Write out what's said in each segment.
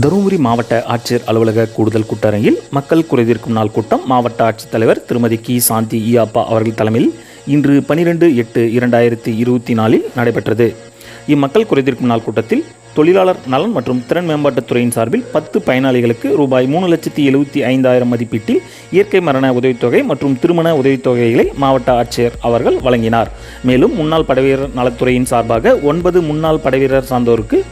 தருமபுரி மாவட்ட ஆட்சியர் அலுவலக கூடுதல் கூட்டரங்கில் மக்கள் குறைதீர்க்கும் நாள் கூட்டம் மாவட்ட ஆட்சித்தலைவர் திருமதி கி. சாந்தி ஈயாப்பா அவர்கள் தலைமையில் இன்று பனிரெண்டு எட்டு இரண்டாயிரத்தி இருபத்தி நாலில் நடைபெற்றது. இம்மக்கள் குறைதீர்க்கும் நாள் கூட்டத்தில் தொழிலாளர் நலன் மற்றும் திறன் மேம்பாட்டுத் துறையின் சார்பில் பத்து பயனாளிகளுக்கு ரூபாய் மூணு லட்சத்தி எழுபத்தி ஐந்தாயிரம் மதிப்பீட்டில் இயற்கை மரண உதவித்தொகை மற்றும் திருமண உதவித்தொகைகளை மாவட்ட ஆட்சியர் அவர்கள் வழங்கினார். மேலும் முன்னாள் படைவீரர் நலத்துறையின் சார்பாக ஒன்பது முன்னாள் படைவீரர் சார்ந்தோருக்கு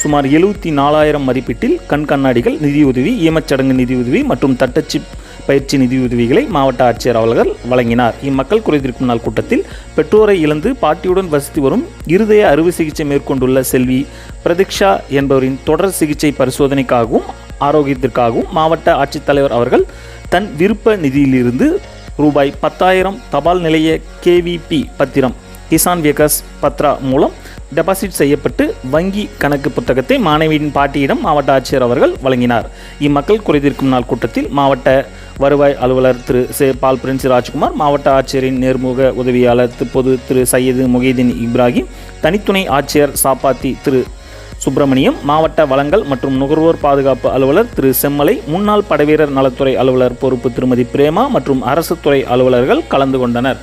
சுமார் எழுபத்தி நாலாயிரம் மதிப்பீட்டில் கண் கண்ணாடிகள் நிதியுதவி ஈமச்சடங்கு நிதியுதவி மற்றும் தட்டச்சு பயிற்சி நிதியுதவிகளை மாவட்ட ஆட்சியர் அவர்கள் வழங்கினார். இம்மக்கள் குறைதீர்க்கும் நாள் கூட்டத்தில் பெற்றோரை இழந்து பாட்டியுடன் வசித்து வரும் இருதய அறுவை சிகிச்சை மேற்கொண்டுள்ள செல்வி பிரதீக்ஷா என்பவரின் தொடர் சிகிச்சை பரிசோதனைக்காகவும் ஆரோக்கியத்திற்காகவும் மாவட்ட ஆட்சித்தலைவர் அவர்கள் தன் விருப்ப நிதியிலிருந்து ரூபாய் பத்தாயிரம் தபால் நிலைய கேவிபி பத்திரம் கிசான் விகாஸ் பத்ரா மூலம் டெபாசிட் செய்யப்பட்டு வங்கி கணக்கு புத்தகத்தை மாணவியின் பாட்டியிடம் மாவட்ட ஆட்சியர் அவர்கள் வழங்கினார். இம்மக்கள் குறைதீர்க்கும் நாள் கூட்டத்தில் மாவட்ட வருவாய் அலுவலர் திரு சே பால் பிரின்ஸ் ராஜ்குமார் மாவட்ட ஆட்சியரின் நேர்முக உதவியாளர் பொது திரு சையது முகைதீன் இப்ராஹிம் தனித்துணை ஆட்சியர் சாப்பாத்தி திரு சுப்பிரமணியம் மாவட்ட வளங்கள் மற்றும் நுகர்வோர் பாதுகாப்பு அலுவலர் திரு செம்மலை முன்னாள் படைவீரர் நலத்துறை அலுவலர் பொறுப்பு திருமதி பிரேமா மற்றும் அரசு துறை அலுவலர்கள் கலந்து கொண்டனர்.